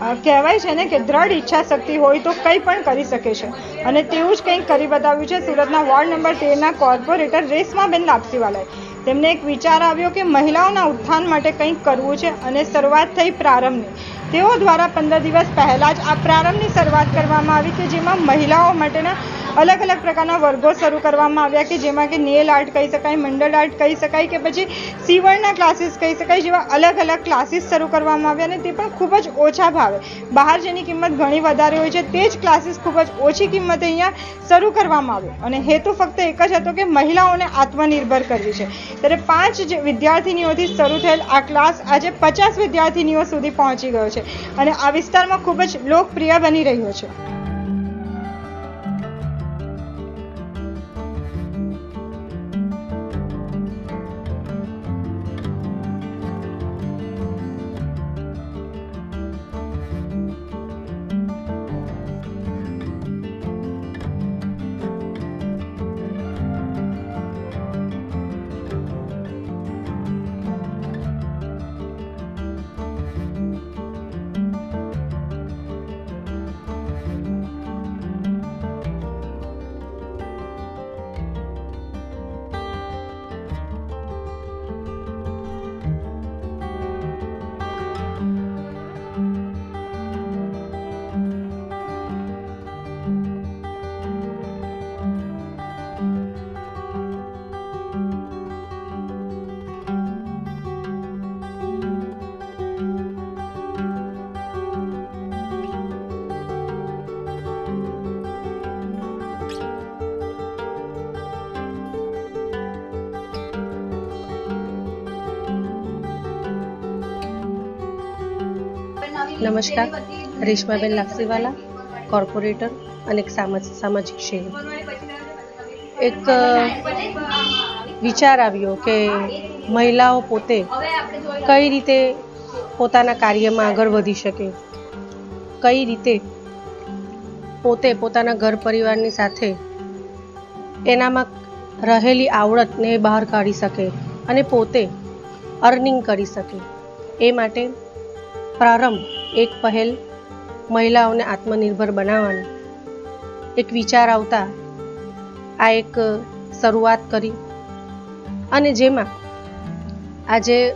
કહેવાય છે ને કે દ્રઢ ઈચ્છા શક્તિ હોય તો કંઈ પણ કરી શકે છે. અને તેવું જ કંઈક કરી બતાવ્યું છે સુરતના વોર્ડ નંબર તેરના કોર્પોરેટર રેશમાબેન લાપસીવાલાએ. તેમને એક વિચાર આવ્યો કે મહિલાઓના ઉત્થાન માટે કંઈક કરવું છે અને શરૂઆત થઈ પ્રારંભની. તેઓ દ્વારા પંદર દિવસ પહેલાં જ આ પ્રારંભની શરૂઆત કરવામાં આવી કે જેમાં મહિલાઓ માટેના અલગ અલગ પ્રકારના વર્ગો શરૂ કરવામાં આવ્યા કે જેમાં કે નેલ આર્ટ કહી શકાય, મંડળ આર્ટ કહી શકાય કે પછી સીવણના ક્લાસીસ કહી શકાય જેવા અલગ અલગ ક્લાસીસ શરૂ કરવામાં આવ્યા અને તે પણ ખૂબ જ ઓછા ભાવે. બહાર જેની કિંમત ઘણી વધારે હોય છે, તે જ ક્લાસીસ ખૂબ જ ઓછી કિંમતે અહીંયા શરૂ કરવામાં આવ્યો અને હેતુ ફક્ત એક જ હતો કે મહિલાઓને આત્મનિર્ભર કરવી છે. ત્યારે પાંચ વિદ્યાર્થીનીઓથી શરૂ થયેલ આ ક્લાસ આજે પચાસ વિદ્યાર્થીનીઓ સુધી પહોંચી ગયો છે અને આ વિસ્તારમાં ખૂબ જ લોકપ્રિય બની રહ્યો છે. નમસ્કાર, રેશમાબેન લાક્ષીવાલા કોર્પોરેટર અને એક સામાજ- સામાજિક સેવક એક વિચાર આવ્યો કે મહિલાઓ પોતે કઈ રીતે પોતાના કાર્યમાં આગળ વધી શકે? કઈ રીતે પોતે પોતાના ઘર પરિવારની સાથે એનામાં રહેલી આવડતને બહાર કાઢી શકે અને પોતે અર્નિંગ કરી શકે? એ માટે પ્રારંભ એક પહેલ મહિલાઓને આત્મનિર્ભર બનાવવાની. એક વિચાર આવતા આ એક શરૂઆત કરી. અને જેમાં આજે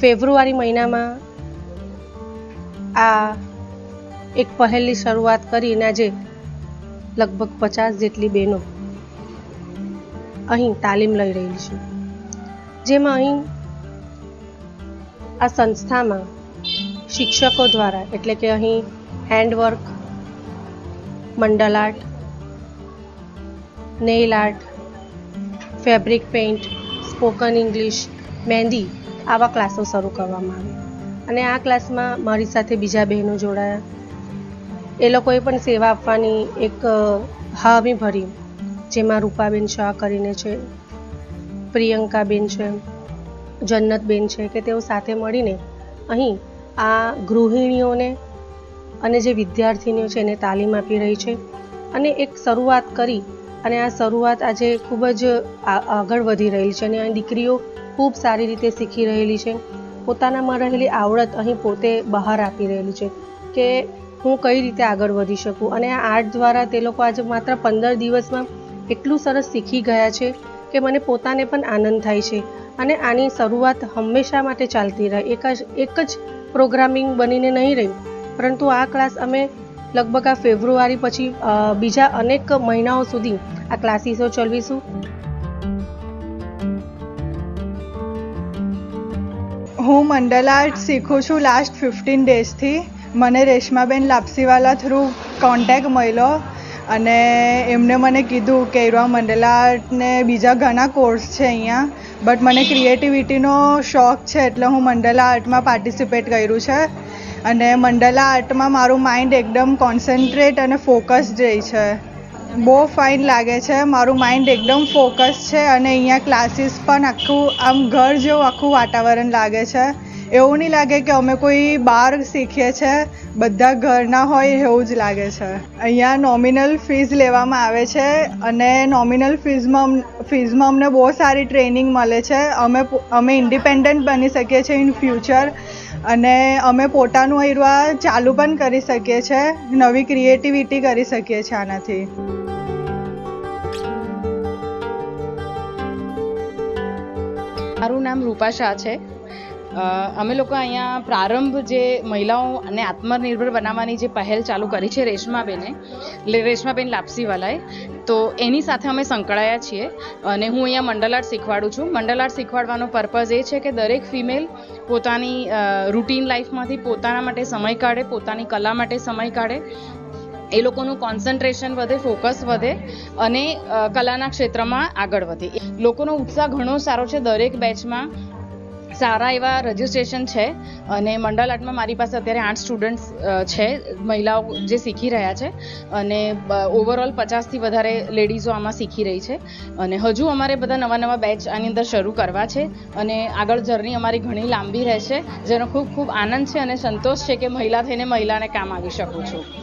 ફેબ્રુઆરી મહિનામાં આ એક પહેલની શરૂઆત કરીને આજે લગભગ પચાસ જેટલી બહેનો અહીં તાલીમ લઈ રહી છે. જેમાં અહીં આ સંસ્થામાં શિક્ષકો દ્વારા, એટલે કે અહીં handwork mandala art nail art fabric paint spoken English mehndi આવા ક્લાસો શરૂ કરવામાં આવે. અને આ ક્લાસમાં મારી સાથે બીજા બહેનો જોડાયા. એ લોકોએ પણ સેવા આપવાની એક હામી ભરી. જેમાં રૂપાબેન શાહ કરીને છે, પ્રિયંકાબેન છે, જન્નતબેન છે, કે તેઓ સાથે મળીને અહીં આ ગૃહિણીઓને અને જે વિદ્યાર્થીનીઓ છે એને તાલીમ આપી રહી છે. અને એક શરૂઆત કરી અને આ શરૂઆત આજે ખૂબ જ આગળ વધી રહેલી છે અને આ દીકરીઓ ખૂબ સારી રીતે શીખી રહેલી છે. પોતાનામાં રહેલી આવડત અહીં પોતે બહાર આપી રહેલી છે કે હું કઈ રીતે આગળ વધી શકું. અને આ આર્ટ દ્વારા તે લોકો આજે માત્ર પંદર દિવસમાં એટલું સરસ શીખી ગયા છે કે મને પોતાને પણ આનંદ થાય છે. અને આની શરૂઆત હંમેશા માટે ચાલતી રહે. એક જ એક જ પ્રોગ્રામિંગ બનીને નહીં રહ્યું. પરંતુ આ ક્લાસ અમે લગભગ આ ફેબ્રુઆરી પછી બીજા અનેક મહિનાઓ સુધી આ ક્લાસીસો ચલાવીશું. હું મંડલ આર્ટ શીખું છું લાસ્ટ ફિફ્ટીન ડેઝથી મને રેશમાબેન લાપસીવાલા થ્રુ કોન્ટેક મળ્યો. અને એમને મને કીધું કે એવા મંડલ આર્ટ બીજા ઘણા કોર્સ છે અહીંયા બટ મને ક્રિએટિવિટીનો શોખ છે એટલે હું મંડલા આર્ટમાં પાર્ટિસિપેટ કર્યું છે. અને મંડલા આર્ટમાં મારું માઇન્ડ એકદમ કોન્સન્ટ્રેટ અને ફોકસ રહે છે. બહુ ફાઇન લાગે છે. મારું માઇન્ડ એકદમ ફોકસ છે અને અહીંયા ક્લાસીસ પણ આખું, આમ ઘર જેવું આખું વાતાવરણ લાગે છે. એવું નહીં લાગે કે અમે કોઈ બહાર શીખીએ છે. બધા ઘરના હોય એવું જ લાગે છે. અહીંયા નોમિનલ ફીઝ લેવામાં આવે છે અને નોમિનલ ફીઝમાં ફીઝમાં અમને બહુ સારી ટ્રેનિંગ મળે છે. અમે અમે ઇન્ડિપેન્ડન્ટ બની શકીએ છીએ ઇન ફ્યુચર અને અમે પોતાનું એરવા ચાલુ પણ કરી શકીએ છીએ નવી ક્રિએટિવિટી કરી શકીએ છીએ આનાથી. મારું નામ રૂપા શાહ છે. અમે લોકો અહીંયા પ્રારંભ જે મહિલાઓને આત્મનિર્ભર બનાવવાની જે પહેલ ચાલુ કરી છે રેશમાબેને રેશમાબેન લાપસીવાલાએ, તો એની સાથે અમે સંકળાયા છીએ અને હું અહીંયા મંડલ આર્ટ શીખવાડું છું. મંડલ આર્ટ શીખવાડવાનો પર્પઝ એ છે કે દરેક ફિમેલ પોતાની રૂટીન લાઈફમાંથી પોતાના માટે સમય કાઢે, પોતાની કલા માટે સમય કાઢે એ લોકોનું કોન્સન્ટ્રેશન વધે ફોકસ વધે અને કલાના ક્ષેત્રમાં આગળ વધે. લોકોનો ઉત્સાહ ઘણો સારો છે. દરેક બેચમાં સારા એવા રજિસ્ટ્રેશન છે અને મંડળ આર્ટમાં મારી પાસે અત્યારે આઠ સ્ટુડન્ટ્સ છે. મહિલાઓ જે શીખી રહ્યા છે અને ઓવરઓલ પચાસથી વધારે લેડીઝો આમાં શીખી રહી છે અને હજુ અમારે બધા નવા નવા બેચ આની અંદર શરૂ કરવા છે અને આગળ જર્ની અમારી ઘણી લાંબી રહેશે, જેનો ખૂબ ખૂબ આનંદ છે અને સંતોષ છે કે મહિલા થઈને મહિલાને કામ આવી શકું છું.